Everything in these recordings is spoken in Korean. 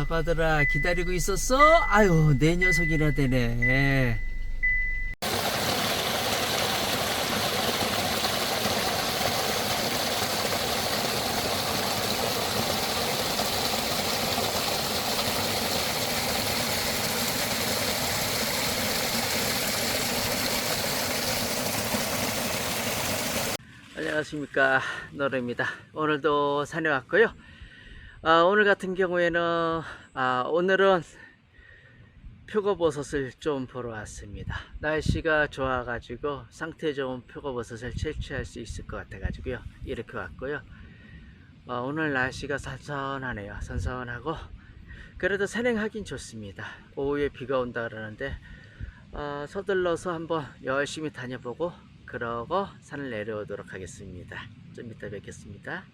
아빠들아 기다리고 있었어? 아유 내 녀석이나 되네. 안녕하십니까. 노래입니다. 오늘도 산에 왔고요 아, 오늘 같은 경우에는 아, 오늘은 표고버섯을 좀 보러 왔습니다. 날씨가 좋아 가지고 상태 좋은 표고버섯을 채취할 수 있을 것 같아 가지고요. 이렇게 왔고요. 어, 오늘 날씨가 선선하네요. 선선하고 그래도 산행하긴 좋습니다. 오후에 비가 온다 그러는데 어, 서둘러서 한번 열심히 다녀보고 그러고 산을 내려오도록 하겠습니다. 좀 이따 뵙겠습니다.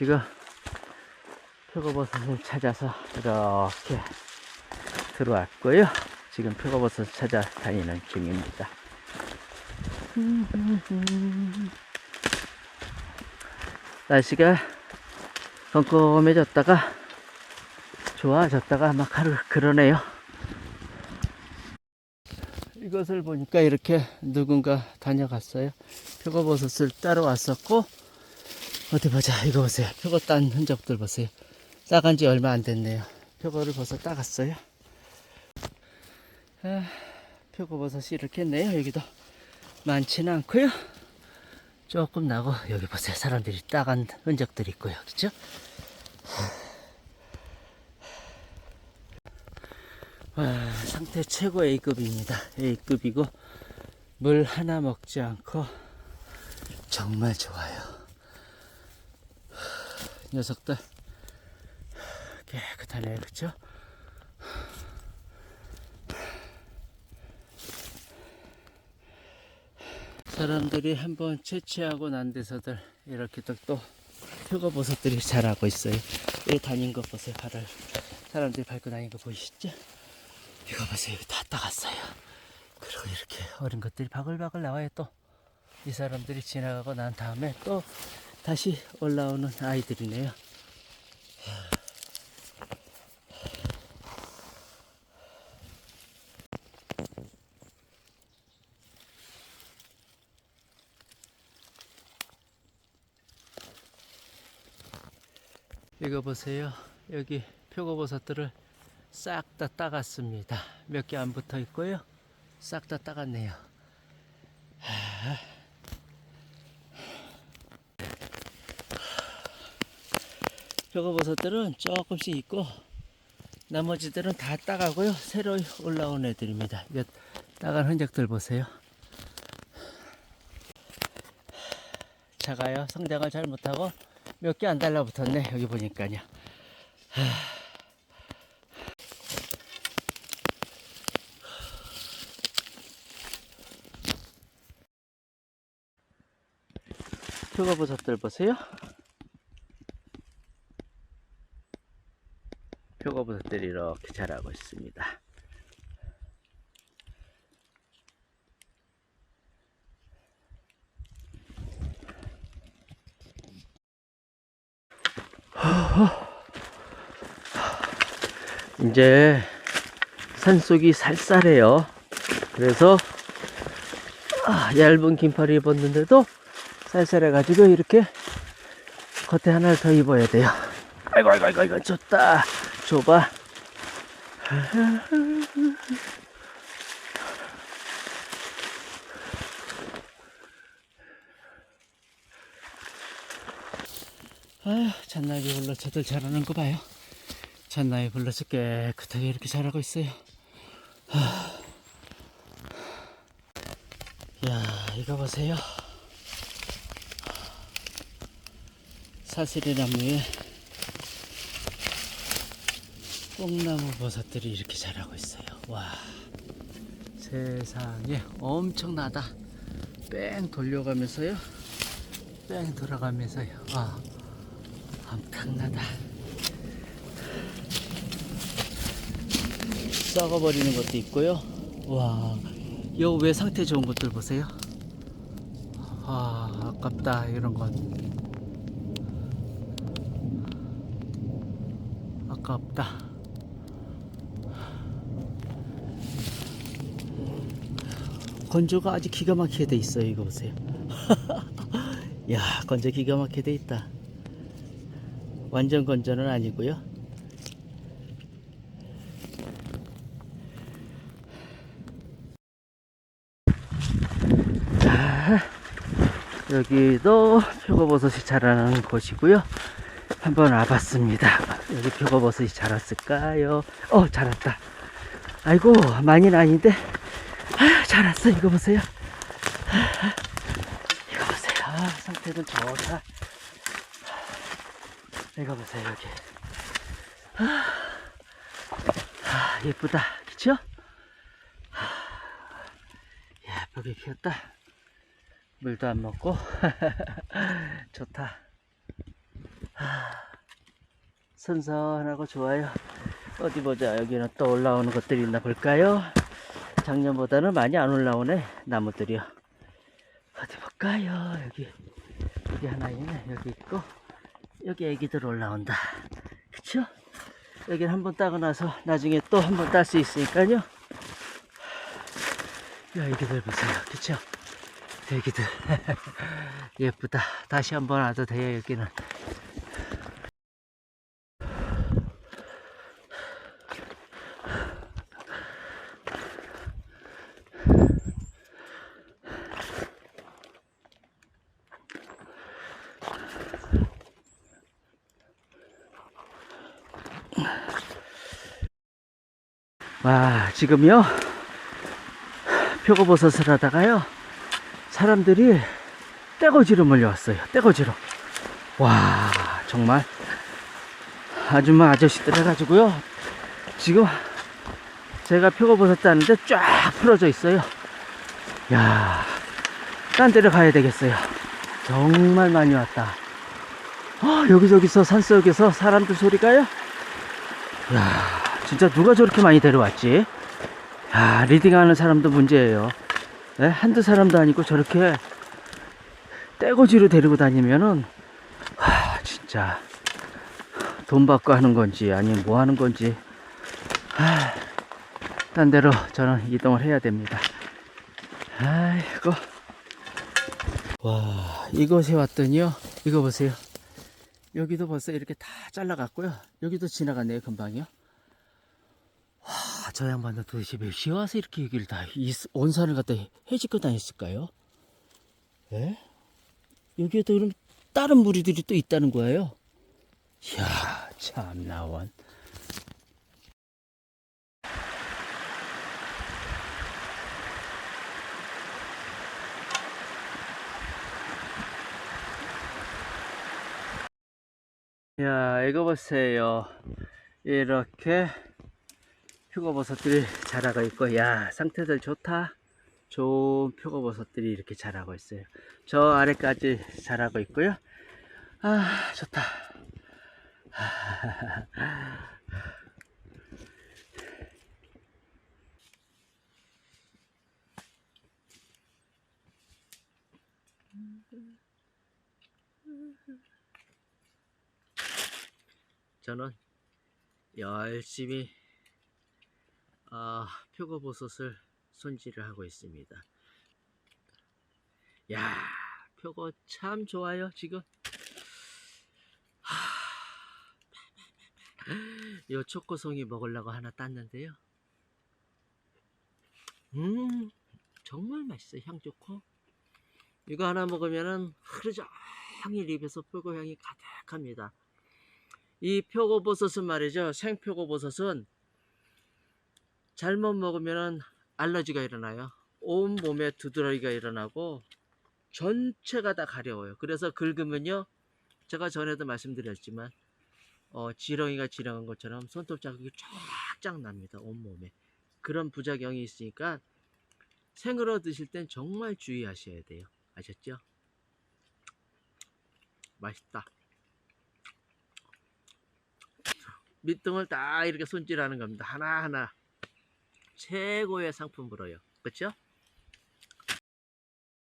지금 표고버섯을 찾아서 이렇게 들어왔고요. 지금 표고버섯 찾아 다니는 중입니다. 날씨가 컴컴해졌다가 좋아졌다가 막 하루 그러네요. 이것을 보니까 이렇게 누군가 다녀갔어요. 표고버섯을 따러 왔었고 어디 보자. 이거 보세요. 표고 딴 흔적들 보세요. 따간 지 얼마 안 됐네요. 표고를 벌써 따갔어요. 아, 표고버섯이 이렇게 있네요. 여기도 많지는 않고요. 조금 나고 여기 보세요. 사람들이 따간 흔적들이 있고요. 그죠? 와, 상태 최고 A급입니다. A급이고 물 하나 먹지 않고 정말 좋아요. 녀석들. 깨끗하네요 그쵸? 사람들이 한번 채취하고 난 데서들 이렇게 또, 또 표고버섯들이 자라고 있어요. 이 다닌 거 보세요 발을. 사람들이 밟고 다닌 거 보이시죠? 이거 보세요 다 따갔어요. 그리고 이렇게 어린 것들이 바글바글 나와요 또. 이 사람들이 지나가고 난 다음에 또 다시 올라오는 아이들이네요. 이거 보세요. 여기 표고버섯들을 싹 다 따갔습니다. 몇 개 안 붙어 있고요. 싹 다 따갔네요. 표고버섯들은 조금씩 있고 나머지들은 다 따가고요. 새로 올라온 애들입니다. 이거 따간 흔적들 보세요. 작아요. 성장을 잘 못하고 몇 개 안 달라붙었네 여기 보니까요. 표고버섯들 보세요 표고버섯들이 이렇게 자라고 있습니다. 이제 산속이 쌀쌀해요. 그래서 아, 얇은 긴팔을 입었는데도 쌀쌀해가지고 이렇게 겉에 하나를 더 입어야 돼요. 아이고 아이고 아이고 좋다. 좁아. 아휴, 잔나비 불러 저들 자라는 거 봐요. 잔나비 불러서 깨끗하게 이렇게 자라고 있어요. 하, 야, 이거 보세요. 사슬이 나무에 뽕나무 버섯들이 이렇게 자라고 있어요. 와, 세상에 엄청나다. 뺑 돌려가면서요. 뺑 돌아가면서요. 아, 엄청나다. 썩어버리는 것도 있고요. 와, 요 왜 상태 좋은 것들 보세요. 아, 아깝다 이런 건. 아깝다. 건조가 아주 기가 막히게 돼 있어요. 이거 보세요. 야, 건조 기가 막히게 돼 있다. 완전 건조는 아니고요. 여기도 표고버섯이 자라는 곳이고요. 한번 와봤습니다. 여기 표고버섯이 자랐을까요? 어, 자랐다. 아이고, 많이는 아닌데. 아, 자랐어. 이거 보세요. 아, 이거 보세요. 아, 상태는 좋다. 이거 보세요, 여기. 아, 아, 예쁘다. 그쵸? 아, 예쁘게 피었다. 물도 안 먹고 좋다. 하, 선선하고 좋아요. 어디 보자. 여기는 또 올라오는 것들이 있나 볼까요? 작년보다는 많이 안 올라오네. 나무들이요. 어디 볼까요? 여기 여기 하나 있네. 여기 있고 여기 애기들 올라온다. 그쵸? 여기는 한번 따고 나서 나중에 또 한 번 딸 수 있으니까요. 야, 애기들 보세요. 그쵸? 애기들 예쁘다 다시 한번 와도 돼요 여기는 와 지금요 표고버섯을 하다가요 사람들이 떼거지로 몰려왔어요. 떼거지로. 와, 정말 아줌마 아저씨들 해가지고요. 지금 제가 표고버섯 따는데 쫙 풀어져 있어요. 야, 딴 데를 가야 되겠어요. 정말 많이 왔다. 어, 여기저기서 산속에서 사람들 소리가요. 야, 진짜 누가 저렇게 많이 데려왔지? 야, 리딩하는 사람도 문제예요. 예, 한두 사람도 아니고 저렇게 떼거지로 데리고 다니면은 하, 진짜 돈 받고 하는 건지 아니면 뭐 하는 건지 하, 딴 데로 저는 이동을 해야 됩니다. 아이고 와 이곳에 왔더니요 이거 보세요 여기도 벌써 이렇게 다 잘라갔고요 여기도 지나갔네요 금방이요 와, 저 양반은 도대체 몇 시에 와서 이렇게 여기를 다, 이 온산을 갖다 해집고 다녔을까요? 예? 여기에도 그럼 다른 무리들이 또 있다는 거예요? 이야, 참, 나원. 야, 이거 보세요. 이렇게 표고버섯들이 자라고 있고 야 상태들 좋다. 좋은 표고버섯들이 이렇게 자라고 있어요. 저 아래까지 자라고 있고요. 아 좋다. 저는 열심히 아, 표고버섯을 손질을 하고 있습니다. 야, 표고 참 좋아요, 지금. 하... 요 초코송이 먹으려고 하나 땄는데요. 음, 정말 맛있어요. 향 좋고. 이거 하나 먹으면은 하루 종일 입에서 표고 향이 가득합니다. 이 표고버섯은 말이죠. 생표고버섯은 잘못 먹으면 알러지가 일어나요. 온 몸에 두드러기가 일어나고 전체가 다 가려워요. 그래서 긁으면요, 제가 전에도 말씀드렸지만 어, 지렁이가 지렁한 것처럼 손톱 자국이 쫙쫙 납니다. 온 몸에 그런 부작용이 있으니까 생으로 드실 땐 정말 주의하셔야 돼요. 아셨죠? 맛있다. 밑둥을 다 이렇게 손질하는 겁니다. 하나하나 최고의 상품으로요. 그렇죠?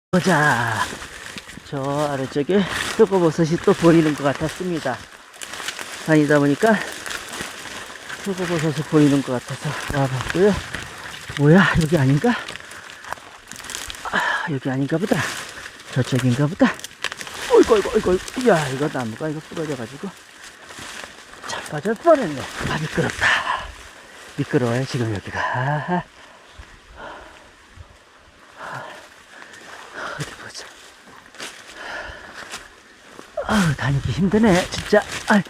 보자. 저 아래쪽에 표고버섯이 또 보이는 것 같았습니다. 다니다 보니까 표고버섯이 보이는 것 같아서 와봤고요. 뭐야 여기 아닌가? 아, 여기 아닌가 보다. 저쪽인가 보다. 어이구 어이구 어이구 어이구. 야 이거 나무가 이거 부러져가지고 자빠져 뻔했네. 아 미끄럽다. 미끄러워요 지금 여기가. 어디 보자. 아우 다니기 힘드네 진짜. 아이.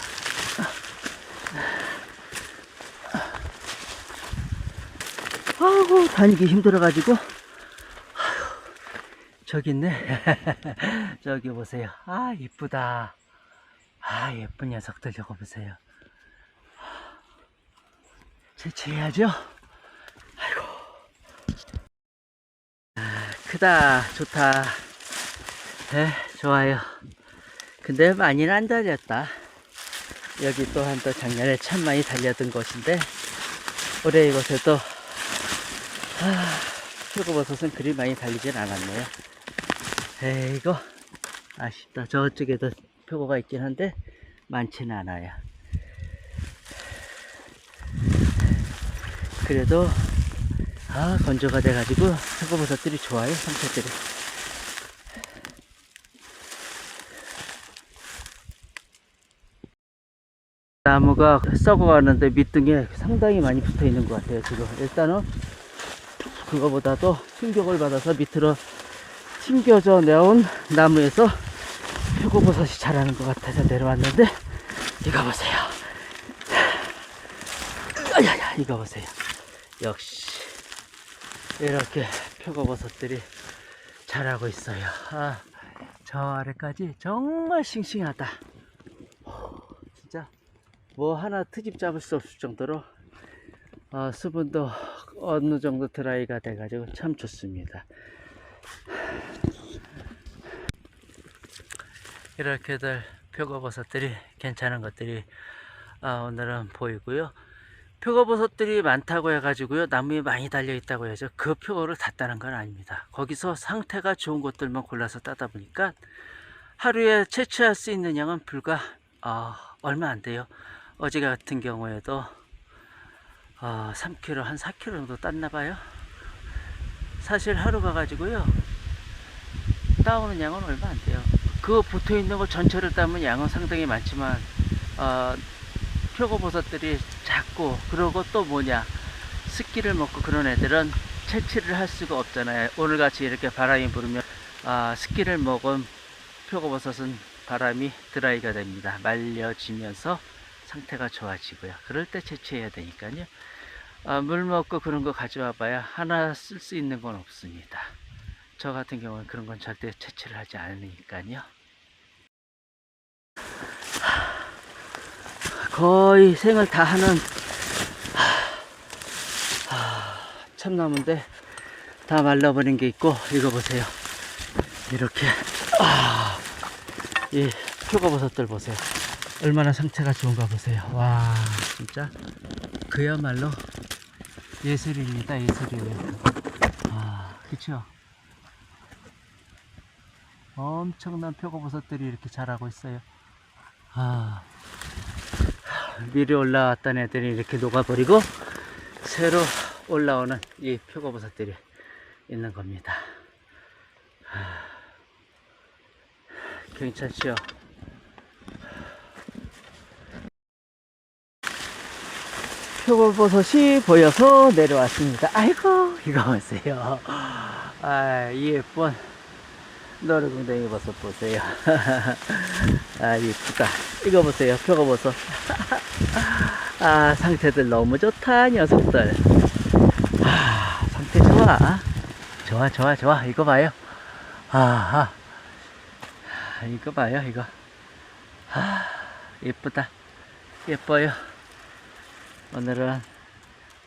아우 다니기 힘들어가지고. 저기 있네. 저기 보세요. 아 이쁘다. 아 예쁜 녀석들 저거 보세요. 채취해야죠. 아이고. 아, 크다. 좋다. 네, 좋아요. 근데 많이는 안 달렸다. 여기 또한 또 작년에 참 많이 달렸던 곳인데, 올해 이곳에도, 아, 표고버섯은 그리 많이 달리진 않았네요. 에이고, 아쉽다. 저쪽에도 표고가 있긴 한데, 많지는 않아요. 그래도 아 건조가 돼가지고 표고버섯들이 좋아요 상태들이. 나무가 썩어가는데 밑둥에 상당히 많이 붙어 있는 것 같아요 지금. 일단은 그거보다도 충격을 받아서 밑으로 튕겨져 내온 나무에서 표고버섯이 자라는 것 같아서 내려왔는데 이거 보세요. 이거 보세요 역시 이렇게 표고버섯들이 자라고 있어요. 아, 저 아래까지 정말 싱싱하다. 호, 진짜 뭐 하나 트집 잡을 수 없을 정도로 어, 수분도 어느 정도 드라이가 돼 가지고 참 좋습니다. 이렇게들 표고버섯들이 괜찮은 것들이 어, 오늘은 보이고요. 표고버섯들이 많다고 해가지고요 나무에 많이 달려 있다고 해서 그 표고를 다 따는 건 아닙니다. 거기서 상태가 좋은 것들만 골라서 따다 보니까 하루에 채취할 수 있는 양은 불과 어, 얼마 안 돼요. 어제 같은 경우에도 어, 3kg 한 4kg 정도 땄나 봐요. 사실 하루 가 가지고요 따오는 양은 얼마 안 돼요. 그 붙어 있는 거 전체를 따면 양은 상당히 많지만 어, 표고버섯들이 작고 그러고 또 뭐냐. 습기를 먹고 그런 애들은 채취를 할 수가 없잖아요. 오늘같이 이렇게 바람이 불으면 아, 습기를 먹은 표고버섯은 바람이 드라이가 됩니다. 말려지면서 상태가 좋아지고요. 그럴 때 채취해야 되니까요. 아, 물 먹고 그런 거 가져와 봐야 하나 쓸 수 있는 건 없습니다. 저 같은 경우는 그런 건 절대 채취를 하지 않으니까요 거의 생을 다 하는 하, 하, 참나무인데 다 말라버린 게 있고 이거 보세요. 이렇게 아, 이 표고버섯들 보세요. 얼마나 상태가 좋은가 보세요. 와 진짜 그야말로 예술입니다 예술이에요 아 그쵸? 엄청난 표고버섯들이 이렇게 자라고 있어요. 아 미리 올라왔던 애들이 이렇게 녹아버리고 새로 올라오는 이 표고버섯들이 있는 겁니다. 하, 괜찮죠? 표고버섯이 보여서 내려왔습니다. 아이고 이거 보세요. 아, 이 예쁜 노루 궁뎅이 버섯 보세요. 아 이쁘다. 이거 보세요. 표고버섯. 아 상태들 너무 좋다 녀석들. 아 상태 좋아. 좋아, 좋아, 좋아. 이거 봐요. 아하. 아, 이거 봐요, 이거. 아, 예쁘다. 예뻐요. 오늘은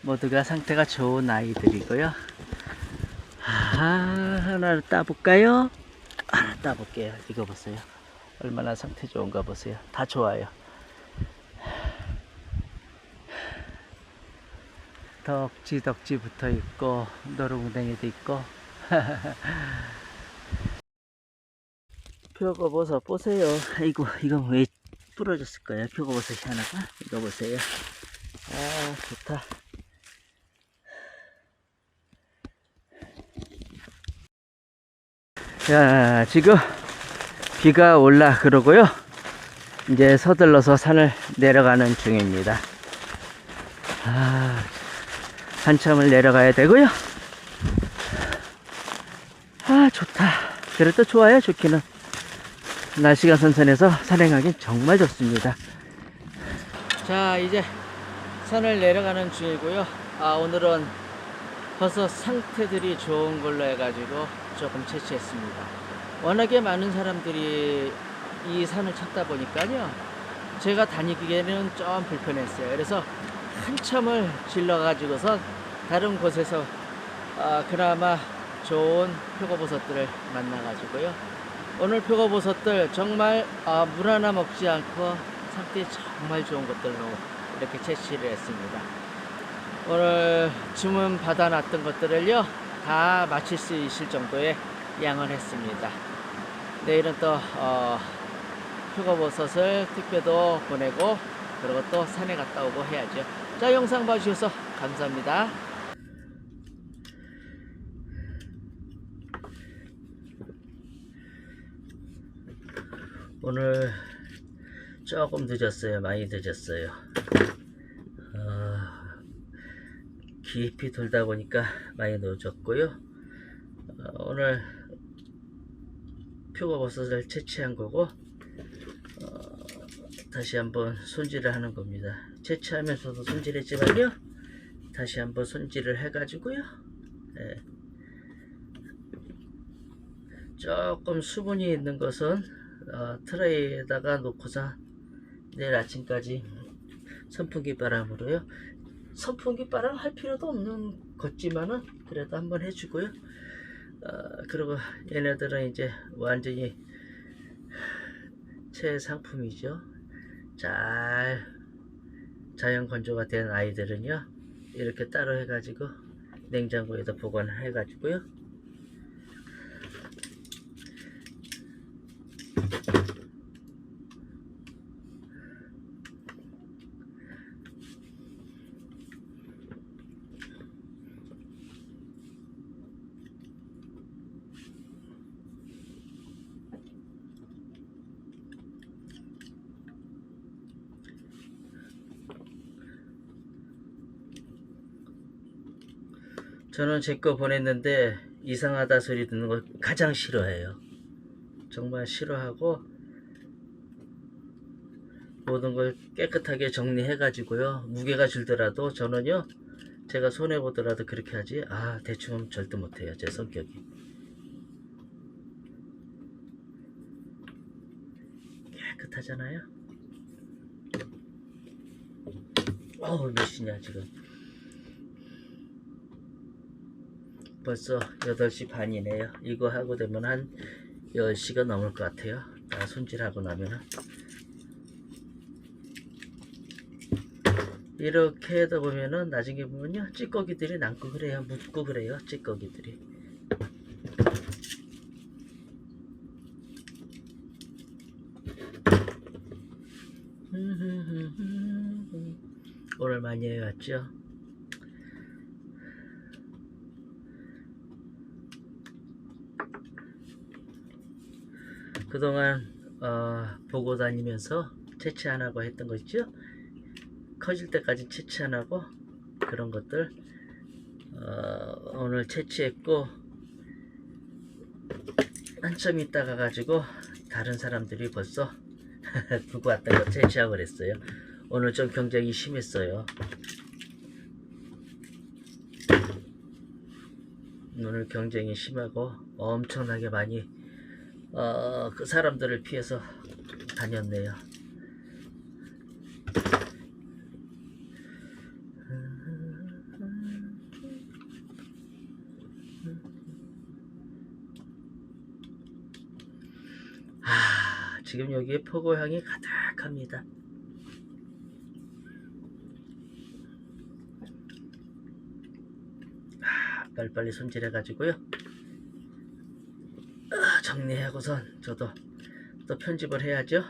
모두가 상태가 좋은 아이들이고요. 아, 하나 따볼까요? 하나 따볼게요. 이거 보세요. 얼마나 상태 좋은가 보세요. 다 좋아요. 덕지 덕지 붙어 있고 노루궁뎅이도 있고 표고버섯 보세요. 아이고 이거 왜 부러졌을 거예요? 표고버섯이 하나가 이거 보세요. 아 좋다. 자 지금 비가 올라 그러고요. 이제 서둘러서 산을 내려가는 중입니다. 아, 한참을 내려가야 되고요. 아, 좋다. 그래도 좋아요, 좋기는. 날씨가 선선해서 산행하기 정말 좋습니다. 자, 이제 산을 내려가는 중이고요. 아, 오늘은 버섯 상태들이 좋은 걸로 해가지고 조금 채취했습니다. 워낙에 많은 사람들이 이 산을 찾다 보니까요. 제가 다니기에는 좀 불편했어요. 그래서 한참을 질러가지고서 다른 곳에서 아, 그나마 좋은 표고버섯들을 만나가지고요. 오늘 표고버섯들 정말 아, 물 하나 먹지 않고 상태 정말 좋은 것들로 이렇게 채취를 했습니다. 오늘 주문 받아놨던 것들을요 다 마칠 수 있을 정도의 양을 했습니다. 내일은 또 어, 표고버섯을 택배도 보내고 그리고 또 산에 갔다 오고 해야죠. 자 영상 봐주셔서 감사합니다. 오늘 조금 늦었어요. 많이 늦었어요. 어, 깊이 돌다 보니까 많이 늦었고요. 어, 오늘 표고버섯을 채취한 거고 어, 다시 한번 손질을 하는 겁니다. 채취하면서도 손질했지만요. 다시 한번 손질을 해 가지고요. 예. 조금 수분이 있는 것은 어, 트레이에다가 놓고서 내일 아침까지 선풍기 바람으로요. 선풍기 바람 할 필요도 없는 것지만은 그래도 한번 해주고요. 어, 그리고 얘네들은 이제 완전히 최상품이죠. 잘 자연 건조가 된 아이들은요 이렇게 따로 해가지고 냉장고에다 보관을 해가지고요 저는 제 거 보냈는데 이상하다 소리 듣는 거 가장 싫어해요. 정말 싫어하고 모든 걸 깨끗하게 정리해가지고요. 무게가 줄더라도 저는요. 제가 손해보더라도 그렇게 하지. 아 대충은 절대 못해요. 제 성격이. 깨끗하잖아요. 어우 몇 시냐 지금. 벌써 8시 반이네요. 이거 하고 되면 한 10시가 넘을 것 같아요. 다 손질하고 나면은. 이렇게 하다 보면은 나중에 보면요. 찌꺼기들이 남고 그래요. 묻고 그래요. 찌꺼기들이. 오늘 많이 해왔죠? 그동안 어, 보고 다니면서 채취 안 하고 했던 거 있죠? 커질 때까지 채취 안 하고 그런 것들 어, 오늘 채취했고 한참 있다가 가지고 다른 사람들이 벌써 두고 왔던 거 채취하고 그랬어요. 오늘 좀 경쟁이 심했어요. 오늘 경쟁이 심하고 엄청나게 많이 어, 그 사람들을 피해서 다녔네요. 아, 지금 여기에 포고향이 가득합니다. 아, 빨리빨리 손질해 가지고요. 아, 정리하고선 저도 또 편집을 해야죠.